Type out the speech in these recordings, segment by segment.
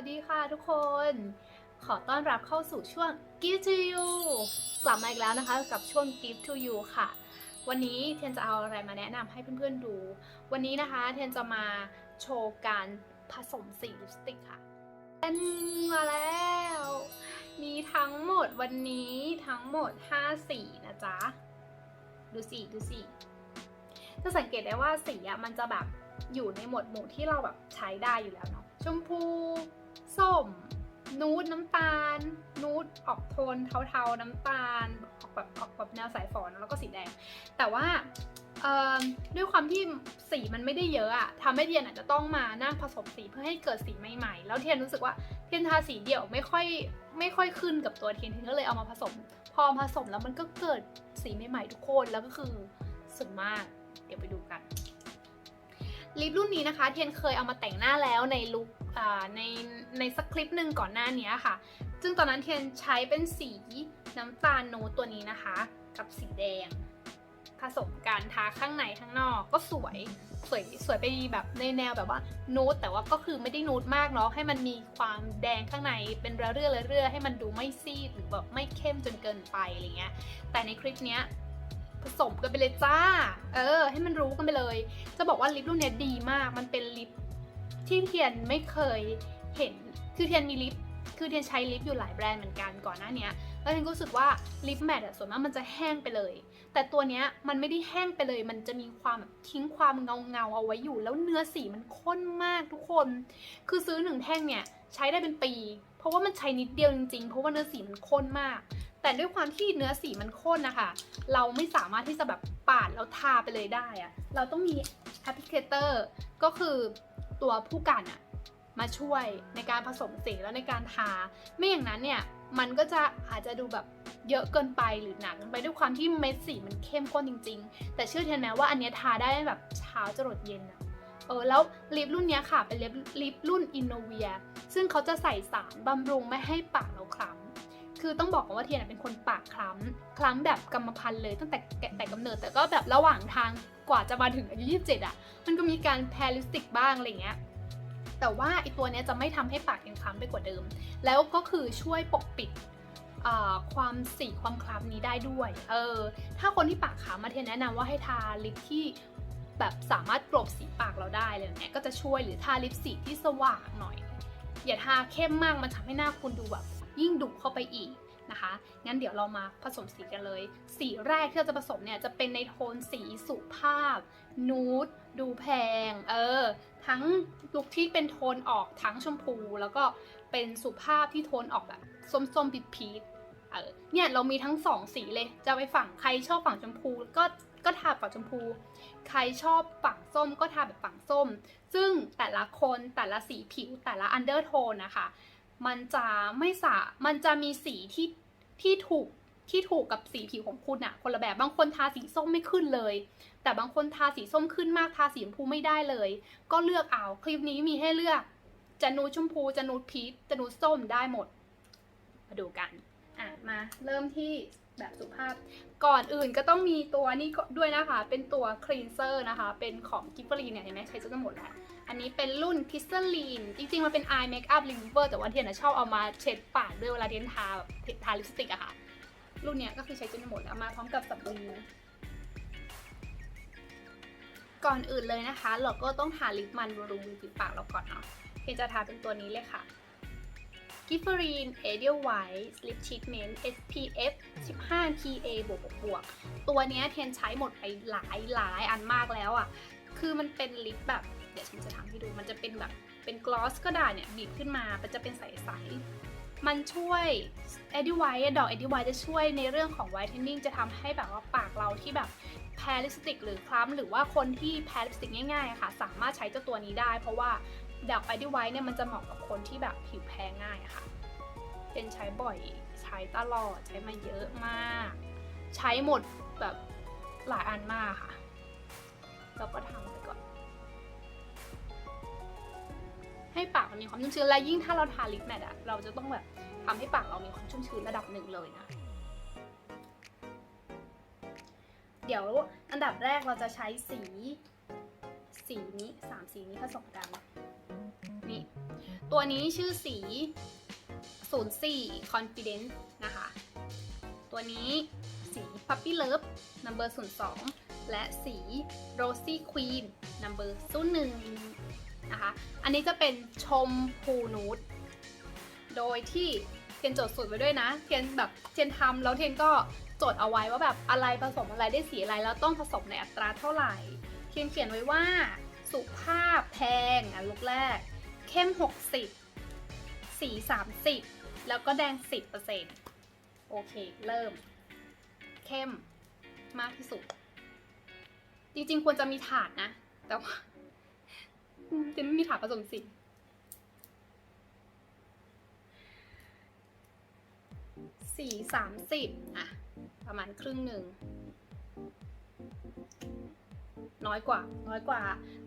วัสดีค่ะทุกคน ขอต้อนรับเข้าสู่ช่วง Give to you กลับมาอีกแล้วนะคะกับช่วง Give to you ค่ะ วันนี้เทนจะเอาอะไรมาแนะนำให้เพื่อนๆดู วันนี้นะคะเทนจะมาโชว์การผสมสีลิปสติกค่ะเป็นมาแล้ว มีทั้งหมดวันนี้ทั้งหมด 5 สีนะจ๊ะ ดูสีดูสีจะสังเกตได้ว่าสีอะมันจะแบบอยู่ในหมวดหมู่ที่เราแบบใช้ได้อยู่แล้วเนาะชมพู ส้ม นูดน้ำตาล นูดออกโทนเทาๆน้ำตาลออกแบบออกแบบแนวสายฝอนแล้วก็สีแดง แต่ว่าด้วยความที่สีมันไม่ได้เยอะอะทำให้เทียนอาจจะต้องมานั่งผสมสีเพื่อให้เกิดสีใหม่ๆ แล้วเทียนรู้สึกว่าเทียนทาสีเดี่ยวไม่ค่อยไม่ค่อยขึ้นกับตัวเทียนเทียนก็เลยเอามาผสม พอผสมแล้วมันก็เกิดสีใหม่ๆทุกคนแล้วก็คือสวยมาก เดี๋ยวไปดูกันลิปรุ่นนี้นะคะ เทียนเคยเอามาแต่งหน้าแล้วในลุค ในในสักคลิปหนึ่งก่อนหน้านี้ค่ะ ซึ่งตอนนั้นเทียนใช้เป็นสีน้ำตาลนตตัวนี้นะคะ กับสีแดง ผสมกันทาข้างในข้างนอกก็สวยสวยสวยไปแบบในแนวแบบว่านูดแต่ว่าก็คือไม่ได้นูดมากเนาะให้มันมีความแดงข้างในเป็นเรื่อยๆเรื่อยๆให้มันดูไม่ซีดหรือแบบไม่เข้มจนเกินไปอะไรเงี้ย แต่ในคลิปเนี้ยผสมกันไปเลยจ้า เออ ให้มันรู้กันไปเลย จะบอกว่าลิปรุ่นเนี้ยดีมาก มันเป็นลิป ที่เทียนไม่เคยเห็นคือเทียนมีลิปคือเทียนใช้ลิปอยู่หลายแบรนด์เหมือนกันก่อนหน้าเนี้ยแล้วเทียนก็รู้สึกว่าลิปแมทอะส่วนมากมันจะแห้งไปเลย แต่ตัวเนี้ยมันไม่ได้แห้งไปเลย มันจะมีความแบบทิ้งความเงาเงาเอาไว้อยู่ แล้วเนื้อสีมันข้นมากทุกคน คือซื้อหนึ่งแท่งเนี่ยใช้ได้เป็นปี เพราะว่ามันใช้นิดเดียวจริงๆ เพราะว่าเนื้อสีมันข้นมาก แต่ด้วยความที่เนื้อสีมันข้นนะคะ เราไม่สามารถที่จะแบบปาดแล้วทาไปเลยได้อะเราต้องมีแอปพลิเคเตอร์ก็คือ ตัวผู้กันอะมาช่วยในการผสมสีแล้วในการทา ไม่อย่างนั้นเนี่ยมันก็จะอาจจะดูแบบเยอะเกินไปหรือหนักเกินไปด้วยความที่เม็ดสีมันเข้มข้นจริง ๆ แต่เชื่อเทนไหมว่าอันเนี้ยทาได้แบบเช้าจรดเย็นอะเออแล้วลิปรุ่นนี้ค่ะเป็นลิปลิปรุ่น Innovia ซึ่งเขาจะใส่สารบำรุงไม่ให้ปากเราคล้ำคือต้องบอกว่าเทียนเป็นคนปากคล้ำคล้ำแบบกรรมพันธุ์เลยตั้งแต่แต่กำเนิดแต่ก็แบบระหว่างทาง กว่าจะมาถึงอายุ 27อะ มันก็มีการแพลิสติกบ้างอะไรเงี้ย แต่ว่าไอตัวเนี้ยจะไม่ทำให้ปากยังคล้ำไปกว่าเดิม แล้วก็คือช่วยปกปิดความสีความคล้ำนี้ได้ด้วย เออ ถ้าคนที่ปากขาวมาเทนแนะนำว่าให้ทาลิปที่แบบสามารถกลบสีปากเราได้เลยเนี่ยก็จะช่วยหรือทาลิปสีที่สว่างหน่อย อย่าทาเข้มมากมันทำให้หน้าคุณดูแบบยิ่งดุเข้าไปอีก นะคะ งั้นเดี๋ยวเรามาผสมสีกันเลย สีแรกที่เราจะผสมเนี่ยจะเป็นในโทนสีสุภาพ นูดดูแพง เออ ทั้งลุคที่เป็นโทนออกทั้งชมพู แล้วก็เป็นสุภาพที่โทนออกแบบส้มๆปิดพีชเออ เนี่ยเรามีทั้งสองสีเลย จะไปฝั่งใครชอบฝั่งชมพูก็ก็ทาฝั่งชมพู ใครชอบฝั่งส้มก็ทาแบบฝั่งส้ม ซึ่งแต่ละคนแต่ละสีผิวแต่ละอันเดอร์โทนนะคะ มันจะไม่สะมันจะมีสีที่ที่ถูกที่ถูกกับสีผิวของคุณอะคนละแบบบางคนทาสีส้มไม่ขึ้นเลย แต่บางคนทาสีส้มขึ้นมากทาสีชมพูไม่ได้เลย ก็เลือกเอาคลิปนี้มีให้เลือกจะนูดชมพูจะนูดพีชจะนูดส้มได้หมด มาดูกันอะมาเริ่มที่ แบบสุภาพ ก่อนอื่นก็ต้องมีตัวนี้ด้วยนะคะ เป็นตัวคลีนเซอร์นะคะ เป็นของกิฟฟรีเนี่ยเห็นไหมใช้จนหมดแล้ว อันนี้เป็นรุ่น c r y s t a l i n จริงๆ มันเป็น eye makeup remover แต่ว่าเทียนชอบเอามาเช็ดปากด้วยเวลาเทียนทาแบบทาลิปสติกอะค่ะ รุ่นเนี้ยก็คือใช้จนหมดแล้วมาพร้อมกับสำลีนก่อนอื่นเลยนะคะ เราก็ต้องทาลิปมันบำรุงริมฝีปากเราก่อนเนาะเทียนจะทาเป็นตัวนี้เลยค่ะ g i f f r e n Ideal White Lip Treatment SPF 15 PA บวกบวกบวกตัวเนี้ยเทนใช้หมดไปหลายหลายอันมากแล้วอะ่ะ คือมันเป็นลิปแบบ เดี๋ยวฉันจะทำให้ดู มันจะเป็นแบบ เป็นกลอสก็ได้เนี่ย บีบขึ้นมา มันจะเป็นใสๆ มันช่วย e d i w i t e ดอก e d i w i t e จะช่วยในเรื่องของ whitening จะทำให้แบบว่าปากเราที่แบบแพ้ลิปสติกหรือคล้ำหรือว่าคนที่แพ้ลิปสติกง่ายๆอะค่ะ สามารถใช้เจ้าตัวนี้ได้ เพราะว่า ดอก e d i w i t e เนี่ยมันจะเหมาะกับคนที่แบบผิวแพ้ง่ายค่ะ เป็นใช้บ่อยใช้ตลอดใช้มาเยอะมาก ใช้หมดแบบหลายอันมากค่ะเราก็ทำไปก่อน ให้ปากมันมีความชุ่มชื้นและยิ่งถ้าเราทาลิปแมทอะเราจะต้องแบบทำให้ปากเรามีความชุ่มชื้นระดับหนึ่งเลยนะ เดี๋ยวอันดับแรกเราจะใช้สี สีนี้สามสีนี้ผสมกัน นี่ ตัวนี้ชื่อสี 04 confidence นะคะ ตัวนี้สี puppy love number 02 และสี rosy queen number 01นะคะ อันนี้จะเป็นชมพูนูด โดยที่เทียนจดสูตรไว้ด้วยนะ เทียนแบบเทียนทำแล้วเทียนก็จดเอาไว้ว่าแบบอะไรผสมอะไรได้สีอะไรแล้วต้องผสมในอัตราเท่าไหร่ เทียนเขียนไว้ว่า สุภาพแพงอะลูกแรก เข้ม 60 สี 30 แล้วก็แดง 10%โอเค เริ่ม เข้มมากที่สุด จริงๆ ควรจะมีถาดนะ แต่ว่าจะไม่มีถาดผสมสีสี่สามสิบอะประมาณครึ่งหนึ่ง น้อยกว่า น้อยกว่า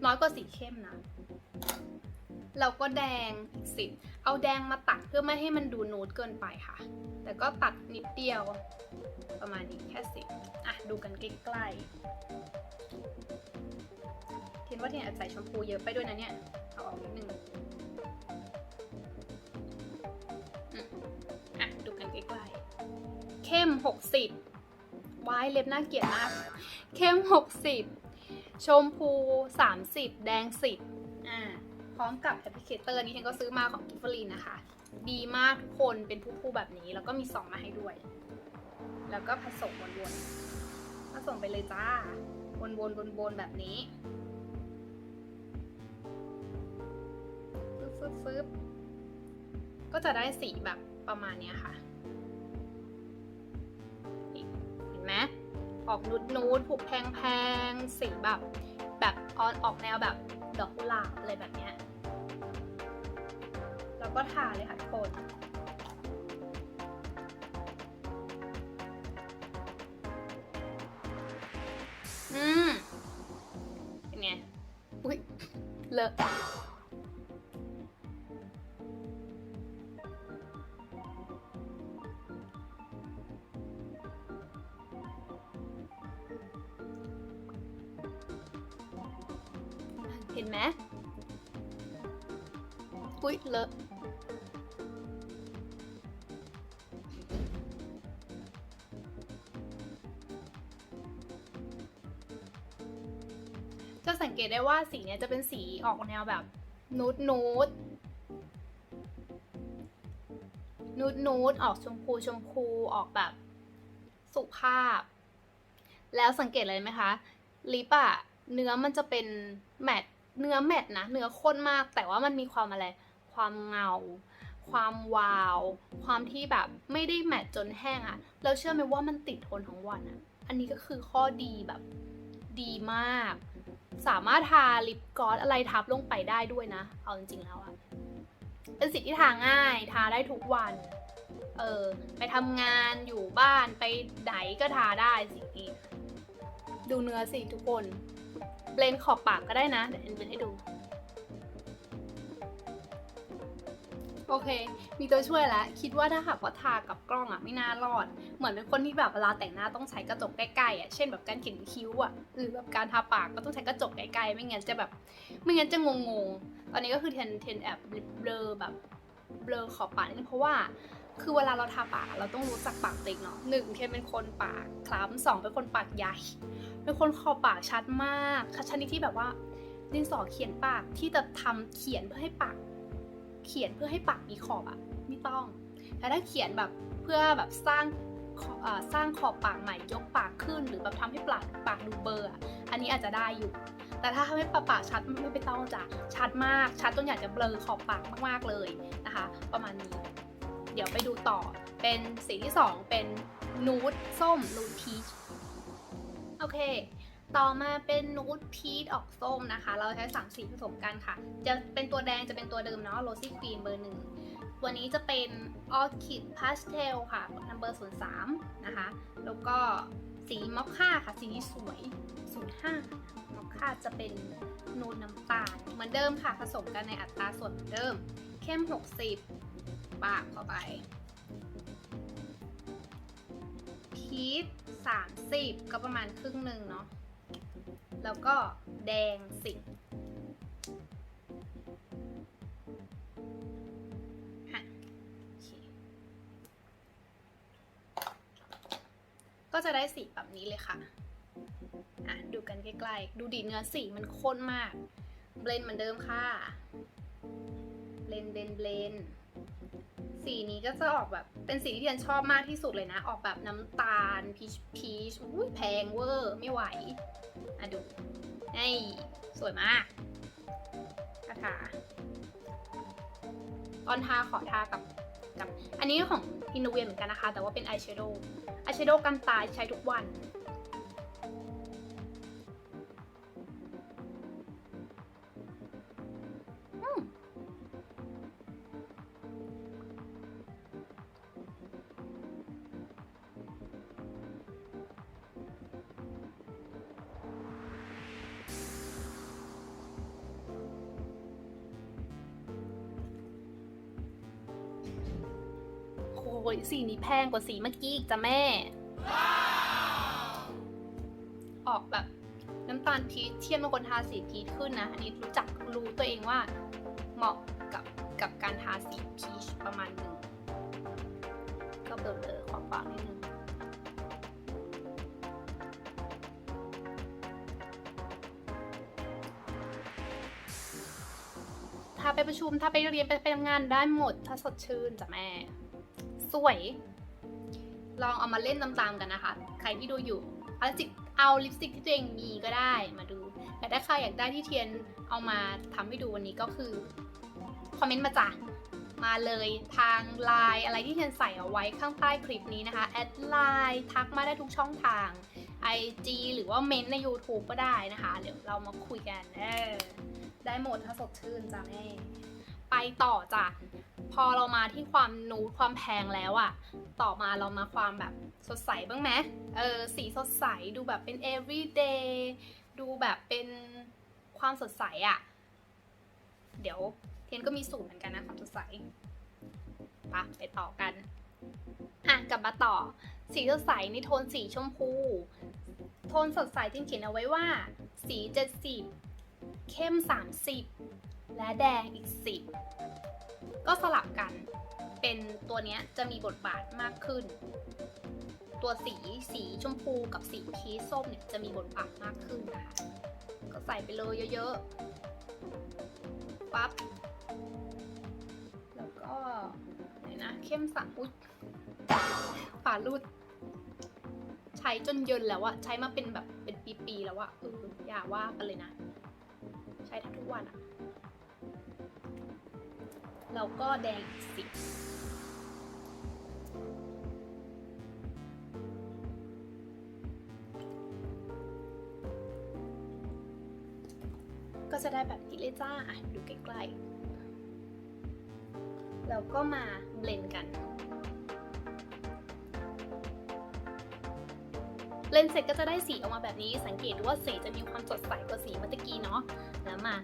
น้อยกว่าสีเข้มนะแล้วก็แดงอีกสิเอาแดงมาตัดเพื่อไม่ให้มันดูนูดเกินไปค่ะ แต่ก็ตัดนิดเดียว ประมาณนี้แค่สิอะดูกันใกล้ๆเทียนว่าเทียนอาจใส่แชมพูเยอะไปด้วยนะเนี่ย เอาออกนิดนึงอะดูกันใกล้ๆเข้มหกสิบวายเล็บน่าเกลียดมาก เข้มหกสิบ ชมพูสามสิบแดงสิบอ่าพร้อมกับแอปพลิเคเตอร์นี้ฉันก็ซื้อมาของกิฟฟลีนนะคะ ดีมากทุกคนเป็นผู้ๆแบบนี้ แล้วก็มีซองมาให้ด้วย แล้วก็ผสมวนๆผสมไปเลยจ้า วนๆวนๆแบบนี้ฟึบฟึบฟึบก็จะได้สีแบบประมาณเนี้ยค่ะ ออกนูดนูดผูกแพงแพงสีแบบแบบออนออกแนวแบบดอกกุหลาบอะไรแบบเนี้ยแล้วก็ทาเลยค่ะทุกคนอืมเป็นไงอุ้ยเลอะ ได้ว่าสีเนี้ยจะเป็นสีออกแนวแบบนูดนูดนูดนูดออกชมพูชมพูออกแบบสุภาพ แล้วสังเกตเลยไหมคะลิปอะเนื้อมันจะเป็นแมตต์เนื้อแมตต์นะเนื้อข้นมาก แต่ว่ามันมีความอะไร ความเงา ความวาว ความที่แบบไม่ได้แมตต์จนแห้งอะแล้วเชื่อไหมว่ามันติดทนทั้งวันอะอันนี้ก็คือข้อดีแบบดีมาก สามารถทาลิปกลอสอะไรทับลงไปได้ด้วยนะ เอาจริงๆแล้วอะเป็นสิ่งที่ทาง่าย ทาได้ทุกวัน เออ ไปทำงานอยู่บ้านไปไหนก็ทาได้สิ่งนี้ ดูเนื้อสิทุกคนเบลนขอบปากก็ได้นะเดี๋ยวเอ็นเบลนให้ดู โอเค มีตัวช่วยแล้ว คิดว่าถ้าหากว่าทากับกล้องอะไม่น่ารอด เหมือนเป็นคนที่แบบเวลาแต่งหน้าต้องใช้กระจกใกล้ๆอะเช่นแบบการเขียนคิ้วอะหรือแบบการทาปากก็ต้องใช้กระจกใกล้ๆไม่งั้นจะแบบ ไม่งั้นจะงงๆตอนนี้ก็คือเทนเทนแอบเบลอแบบเบลอขอบปากนิดนึงเพราะว่าคือเวลาเราทาปากเราต้องรู้จักปากตัวเองเนาะหนึ่งเทนเป็นคนปากคล้ำสองเป็นคนปากใหญ่ เป็นคนขอบปากชัดมากชนิดที่แบบว่าดินสอเขียนปากที่จะทำเขียนเพื่อให้ปาก เขียนเพื่อให้ปากมีขอบอะไม่ต้องแต่ถ้าเขียนแบบเพื่อแบบสร้าง สร้างขอบปากใหม่ยกปากขึ้น หรือแบบทำให้ปากปากดูเบลอร์อะอันนี้อาจจะได้อยู่ แต่ถ้าทำให้ปากปากชัดไม่ไปต้องจ้ะชัดมาก ชัดจนอยากจะเบลอขอบปากมากๆเลยนะคะ ประมาณนี้ เดี๋ยวไปดูต่อเป็นสีที่ 2 เป็นนูดส้มนูดพีชโอเคต่อมาเป็นนูดพีชออกส้มนะคะ เราใช้สามสีผสมกันค่ะ จะเป็นตัวแดงจะเป็นตัวเดิมเนาะโรซี่ควีนเบอร์หนึ่ง วันนี้จะเป็นออคิทพาสเทลค่ะ number 03 นะคะ แล้วก็สีมอคค่าค่ะ สีนี้สวย 05มอคค่าจะเป็นนูนน้ำตาล เหมือนเดิมค่ะ ผสมกันในอัตราส่วนเนเดิม เข้ม 60 ปากเข้าไป พีช30 ก็ประมาณครึ่งหนึ่งเนาะ แล้วก็แดง 10 จะได้สีแบบนี้เลยค่ะอะดูกันใกล้ๆ ดูดีเนื้อสีมันข้นมาก เบลนเหมือนเดิมค่ะ เบลนเบลนเบลนสีนี้ก็จะออกแบบเป็นสีที่เทียนชอบมากที่สุดเลยนะ ออกแบบน้ำตาล พีชพีชอุ้ยแพงเวอร์ไม่ไหวอะดูนี่สวยมากกระทาตอนทาขอทากับ กับ อันนี้ของอินโนเวียเหมือนกันนะคะ แต่ว่าเป็นอายแชโดว์อายแชโดว์กันตายใช้ทุกวัน ยสีนี้แพงกว่าสีเมื่อกี้อีกจ้ะแม่ ออกแบบน้ำตาลพีชเทียนบางคนทาสีพีชขึ้นนะ อันนี้รู้จักรู้ตัวเองว่าเหมาะกับกับการทาสีพีชประมาณหนึ่ง ก็เบลอๆขอบปากนิดนึงถ้าไปประชุม ถ้าไปเรียน ไปไปทำงานได้หมด ถ้าสดชื่นจ้ะแม่ สวย ลองเอามาเล่นตามๆกันนะคะ ใครที่ดูอยู่เอาลิปสติกเอาลิปสติกที่ตัวเองมีก็ได้มาดู แต่ถ้าใครอยากได้ที่เทียนเอามาทำให้ดูวันนี้ก็คือคอมเมนต์มาจ้ะมาเลยทางไลน์อะไรที่เทียนใส่เอาไว้ข้างใต้คลิปนี้นะคะแอดไลน์ทักมาได้ทุกช่องทาง IG หรือว่าเมนใน YouTube ก็ได้นะคะ เดี๋ยวเรามาคุยกัน เออ ได้หมดถ้าสดชื่นจ้ะแม่ ไปต่อจ้ะ พอเรามาที่ความนูดความแพงแล้วอะต่อมาเรามาความแบบสดใสบ้างไหมเออสีสดใสดูแบบเป็น everyday ดูแบบเป็นความสดใสอะเดี๋ยวเทียนก็มีสูตรเหมือนกันนะความสดใสปะไปต่อกันอะกลับมาต่อ สีสดใสในโทนสีชมพู โทนสดใสจริงเขียนเอาไว้ว่า สี 70 เข้ม 30 และแดงอีก 10 ก็สลับกัน เป็นตัวเนี้ยจะมีบทบาทมากขึ้น ตัวสีสีชมพูกับสีพีชส้มเนี่ยจะมีบทบาทมากขึ้นนะคะ ก็ใส่ไปเลยเยอะๆ ปั๊บ แล้วก็ไหนนะเข้มสังอุ้ยฝาลูดใช้จนเยินแล้วอะใช้มาเป็นแบบเป็นปีๆแล้วอะเอออย่าว่ากันเลยนะ ใช้ทั้งทุกวันอะ แล้วก็แดงอีกสิก็จะได้แบบนี้เลยจ้าอะดูใกล้ๆ แล้วก็มาเบลนกัน เลนเสร็จก็จะได้สีออกมาแบบนี้ สังเกตว่าสีจะมีความสดใสกว่าสีเมื่อตะกี้เนาะ แล้วมา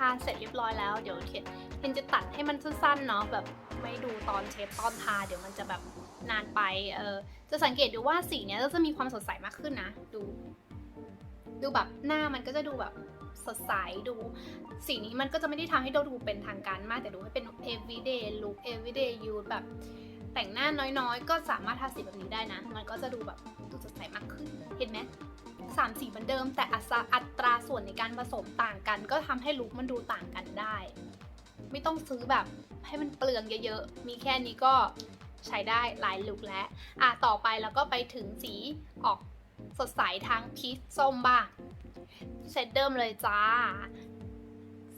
อ่าทาเสร็จเรียบร้อยแล้ว เดี๋ยวเทนเทนจะตัดให้มันสั้นๆเนาะแบบไม่ดูตอนเชฟตอนทาเดี๋ยวมันจะแบบนานไปเออจะสังเกตดูว่าสีเนี้ยก็จะมีความสดใสมากขึ้นนะดู ดูแบบหน้ามันก็จะดูแบบสดใสดู สีนี้มันก็จะไม่ได้ทำให้เราดูเป็นทางการมากแต่ดูให้เป็น everyday look everyday use แบบแต่งหน้าน้อยๆ ก็สามารถทาสีแบบนี้ได้นะ มันก็จะดูแบบดูสดใสมากขึ้น เห็นไหม สามสีเหมือนเดิม แต่อัตราส่วนในการผสมต่างกัน ก็ทำให้ลุคมันดูต่างกันได้ ไม่ต้องซื้อแบบให้มันเปลืองเยอะๆ มีแค่นี้ก็ใช้ได้หลายลุคแล้ว อะต่อไปแล้วก็ไปถึงสีออกสดใสทางพีชส้มบ้างเซตเดิมเลยจ้า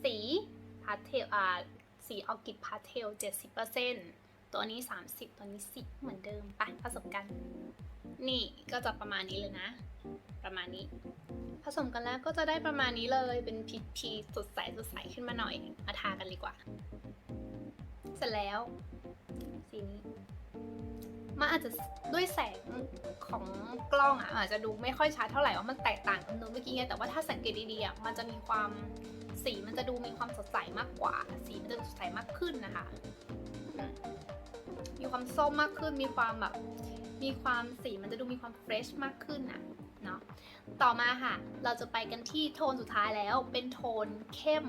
สีพาสเทลอ่าสีออกิดพาสเทล 70%ตัวนี้ 30 ตัวนี้10เหมือนเดิมไปผสมกัน นี่ก็จะประมาณนี้เลยนะ ประมาณนี้ ผสมกันแล้วก็จะได้ประมาณนี้เลยเป็นพีพีสดใสสดใสขึ้นมาหน่อยมาทากันดีกว่า เสร็จแล้วสีนี้มันอาจจะด้วยแสงของกล้องอะอาจจะดูไม่ค่อยชัดเท่าไหร่ว่ามันแตกต่างกับนูนเมื่อกี้ไงแต่ว่าถ้าสังเกตดีๆอะมันจะมีความสีมันจะดูมีความสดใสมากกว่า สีมันจะสดใสมากขึ้นนะคะ มีความส้มมากขึ้น มีความแบบ มีความสีมันจะดูมีความเฟรชมากขึ้นอะเนาะ ต่อมาค่ะ เราจะไปกันที่โทนสุดท้ายแล้ว เป็นโทนเข้ม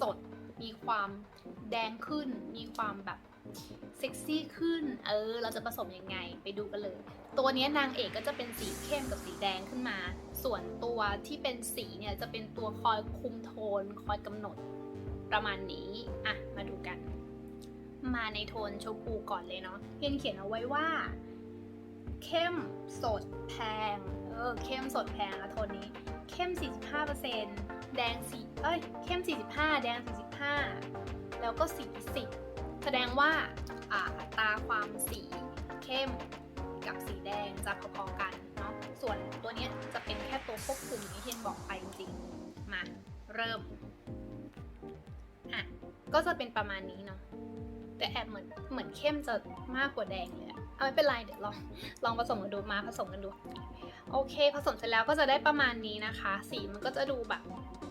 สด มีความแดงขึ้น มีความแบบเซ็กซี่ขึ้น เออ เราจะผสมยังไง ไปดูกันเลย ตัวนี้นางเอกก็จะเป็นสีเข้มกับสีแดงขึ้นมา ส่วนตัวที่เป็นสีเนี่ยจะเป็นตัวคอยคุมโทน คอยกำหนดประมาณนี้ อะ มาดูกัน มาในโทนชมพูก่อนเลยเนาะเพียนเขียนเอาไว้ว่า เข้มสดแพง เออเข้มสดแพงอะโทนนี้ เข้ม 45%แดงสีเอ้ยเข้ม 45 แดง 45 แล้วก็สี10แสดงว่าอ่าอัตราความสีเข้มกับสีแดงจะพอๆกันเนาะส่วนตัวเนี้ยจะเป็นแค่ตัวควบคุมอย่างที่เทียนบอกไปจริงมาเริ่มอะก็จะเป็นประมาณนี้เนาะ แต่แอบเหมือนเหมือนเข้มจะมากกว่าแดงเลยอะเอาไม่เป็นไรเดี๋ยวลองลองผสมกันดูมาผสมกันดู โอเค ผสมเสร็จแล้วก็จะได้ประมาณนี้นะคะ สีมันก็จะดูแบบ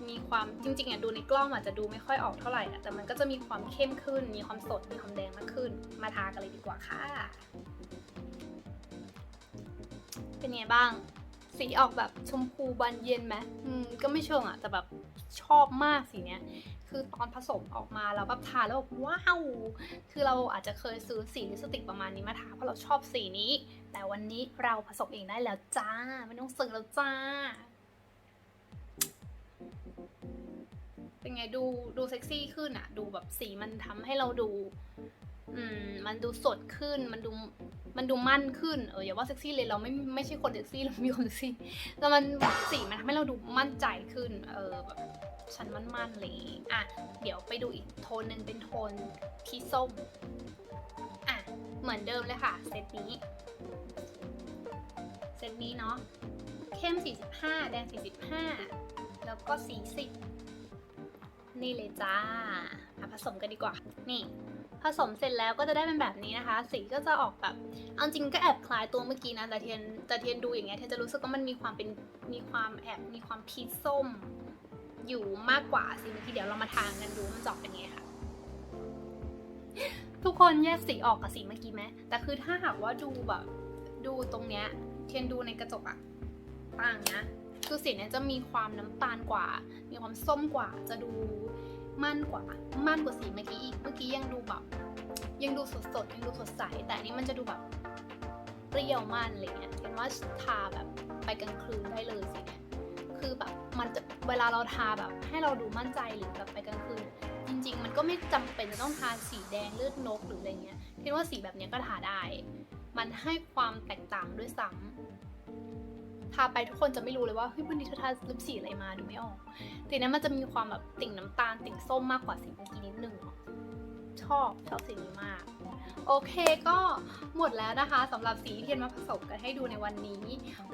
มีความจริงๆอะดูในกล้องอาจจะดูไม่ค่อยออกเท่าไหร่อะแต่มันก็จะมีความเข้มขึ้น มีความสดมีความแดงมากขึ้น มาทากันเลยดีกว่าค่ะ เป็นไงบ้าง สีออกแบบชมพูบานเย็นไหมอืมก็ไม่เชิงอะแต่แบบชอบมากสีเนี้ย คือตอนผสมออกมาแล้วแบบทาแล้วแบบว้าว คือเราอาจจะเคยซื้อสีลิปสติกประมาณนี้มาทาเพราะเราชอบสีนี้ แต่วันนี้เราผสมเองได้แล้วจ้า ไม่ต้องซื้อแล้วจ้า เป็นไงดูดูเซ็กซี่ขึ้นอะดูแบบสีมันทำให้เราดู อืมมันดูสดขึ้นมันดูมันดูมั่นขึ้นเอออย่าว่าเซ็กซี่เลยเราไม่ไม่ใช่คนเซ็กซี่เรามีคนเซ็กซี่แต่มันสีมันทำให้เราดูมั่นใจขึ้นเออแบบฉันมั่นๆอะไรอย่างงี้อะเดี๋ยวไปดูอีกโทนหนึ่งเป็นโทนพีส้มอะเหมือนเดิมเลยค่ะเซตนี้เซตนี้เนาะเข้ม 45 แดง 45 แล้วก็สี10นี่เลยจ้าผสมกันดีกว่า นี่ ผสมเสร็จแล้วก็จะได้เป็นแบบนี้นะคะ สีก็จะออกแบบเอาจริงก็แอบคล้ายตัวเมื่อกี้นะแต่เทียนแต่เทียนดูอย่างเงี้ยเทียนจะรู้สึกว่ามันมีความเป็นมีความแอบมีความพีชส้ม อยู่มากกว่าสีเมื่อกี้เดี๋ยวเรามาทานกันดูมันจอกเป็นไงค่ะทุกคนแยกสีออกกับสีเมื่อกี้ไหมแต่คือถ้าหากว่าดูแบบดูตรงเนี้ยเทียนดูในกระจกอะต่างนะคือสีเนี้ยจะมีความน้ำตาลกว่า มีความส้มกว่าจะดู มั่นกว่ามั่นกว่าสีเมื่อกี้อีก เมื่อกี้ยังดูแบบ ยังดูสดสดยังดูสดใส แต่อันนี้มันจะดูแบบเปรี้ยวมันอะไรเงี้ยเห็นว่าทาแบบไปกลางคืนได้เลยสีเนี้ยคือแบบมันจะเวลาเราทาแบบ ให้เราดูมั่นใจหรือแบบไปกลางคืน จริง ๆ มันก็ไม่จำเป็นจะต้องทาสีแดงเลือดนกหรืออะไรเงี้ยคิดว่าสีแบบนี้ก็ทาได้ มันให้ความแตกต่างด้วยซ้ำ ทาไปทุกคนจะไม่รู้เลยว่าเฮ้ยวันนี้เธอทาลิปสีอะไรมาดูไม่ออกสีนั้นมันจะมีความแบบติ่งน้ำตาลติ่งส้มมากกว่าสีเมื่อกี้นิดนึงชอบชอบสีนี้มาก โอเคก็หมดแล้วนะคะสำหรับสีที่เทียนมาผสมกันให้ดูในวันนี้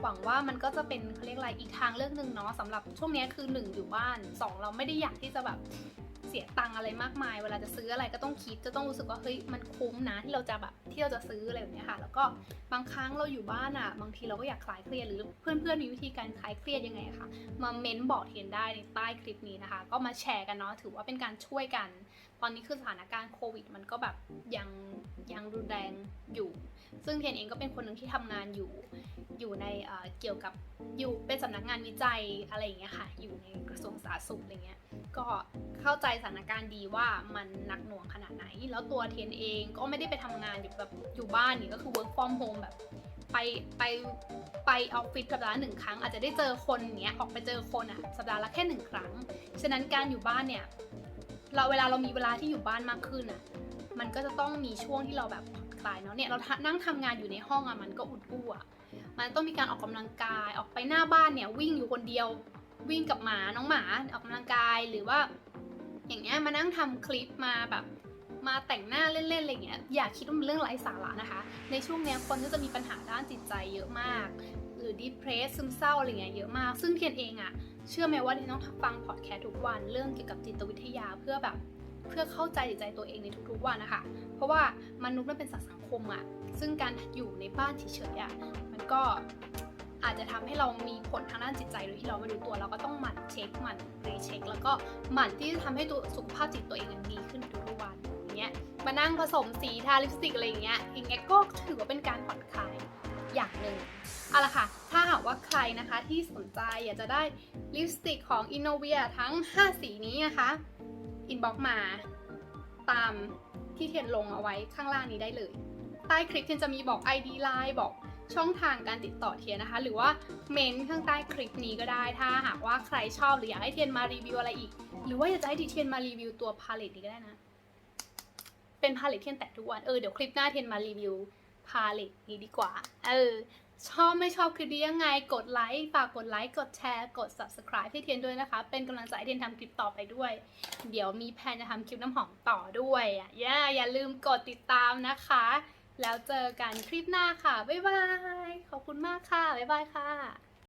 หวังว่ามันก็จะเป็นเขาเรียกอะไรอีกทางเลือกหนึ่งเนาะสำหรับช่วงนี้คือ 1 อยู่บ้าน 2 เราไม่ได้อยากที่จะแบบ เสียตังค์อะไรมากมาย เวลาจะซื้ออะไรก็ต้องคิดจะต้องรู้สึกว่าเฮ้ยมันคุ้มนะที่เราจะแบบที่เราจะซื้ออะไรแบบเนี้ยค่ะ แล้วก็บางครั้งเราอยู่บ้านอะ บางทีเราก็อยากคลายเครียดหรือเพื่อนๆมีวิธีการคลายเครียดยังไงคะมาเม้นบอกเทียนได้ในใต้คลิปนี้นะคะ ก็มาแชร์กันเนาะถือว่าเป็นการช่วยกัน ตอนนี้คือสถานการณ์โควิด มันก็แบบยังยังรุนแรงอยู่ ซึ่งเทียนเองก็เป็นคนหนึ่งที่ทำงานอยู่อยู่ในเเกี่ยวกับอยู่เป็นสำนักงานวิจัยอะไรอย่างเงี้ยค่ะ อยู่ในกระทรวงสาธารณสุขอะไรเงี้ยก็ เข้าใจสถานการณ์ดีว่ามันหนักหน่วงขนาดไหน แล้วตัวเทียนเองก็ไม่ได้ไปทำงานอยู่แบบอยู่บ้านนี่ก็คือ work from home แบบไปไปไปออฟฟิศสัปดาห์หนึ่งครั้ง อาจจะได้เจอคนเงี้ยออกไปเจอคนอะสัปดาห์ละแค่หนึ่งครั้ง ฉะนั้นการอยู่บ้านเนี่ยเราเวลาเรามีเวลาที่อยู่บ้านมากขึ้นอะมันก็จะต้องมีช่วงที่เราแบบผ่อนคลายเนาะเนี่ยเรานั่งทำงานอยู่ในห้องอะมันก็อุดอู้อะมันต้องมีการออกกำลังกายออกไปหน้าบ้านเนี่ยวิ่งอยู่คนเดียววิ่งกับหมาน้องหมาออกกำลังกายหรือว่า อย่างเงี้ยมานั่งทำคลิปมาแบบมาแต่งหน้าเล่นๆอะไรเงี้ยอย่าคิดว่ามันเรื่องไร้สาระนะคะ ในช่วงเนี้ยคนก็จะมีปัญหาด้านจิตใจเยอะมาก หรือดิเพรสซึมเศร้าอะไรเงี้ยเยอะมาก ซึ่งเทียนเองอะเชื่อไหมว่าเทียนต้องฟังพอดแคสต์ทุกวันเรื่องเกี่ยวกับจิตวิทยาเพื่อแบบเพื่อเข้าใจจิตใจตัวเองในทุกๆวันนะคะ เพราะว่ามนุษย์มันเป็นสัตว์สังคมอะซึ่งการอยู่ในบ้านเฉยๆอะมันก็ อาจจะทำให้เรามีผลทางด้านจิตใจโดยที่เราไม่รู้ตัว เราก็ต้องหมั่นเช็คหมั่นรีเช็ค แล้วก็หมั่นที่จะทำให้ตัวสุขภาพจิตตัวเองดีขึ้นทุกวันอย่างเงี้ยมานั่งผสมสีทาลิปสติกอะไรอย่างเงี้ยอย่างเงี้ยก็ถือว่าเป็นการผ่อนคลายอย่างหนึ่งเอาละค่ะ ถ้าหากว่าใครนะคะที่สนใจอยากจะได้ลิปสติกของ Innovia ทั้ง 5 สีนี้นะคะอินบ็อกมาตามที่เทียนลงเอาไว้ข้างล่างนี้ได้เลย ใต้คลิปเทียนจะมีบอก ID Line บอก ช่องทางการติดต่อเทียนนะคะ หรือว่าเมนต์ข้างใต้คลิปนี้ก็ได้ถ้าหากว่าใครชอบหรืออยากให้เทียนมารีวิวอะไรอีก หรือว่าอยากจะให้ดิเทียนมารีวิวตัวพาเลตนี้ก็ได้นะ เป็นพาเลตเทียนแตะทุกวันเออเดี๋ยวคลิปหน้าเทียนมารีวิวพาเลตนี้ดีกว่า เออ ชอบไม่ชอบคลิปนี้ยังไง กดไลค์ฝากกดไลค์กดแชร์ กด subscribe ให้เทียนด้วยนะคะ เป็นกำลังใจให้เทียนทำคลิปต่อไปด้วย เดี๋ยวมีแพลนจะทำคลิปน้ำหอมต่อด้วยอะอย่าอย่าลืมกดติดตามนะคะ แล้วเจอกันคลิปหน้าค่ะ บ๊ายบาย ขอบคุณมากค่ะ บ๊ายบายค่ะ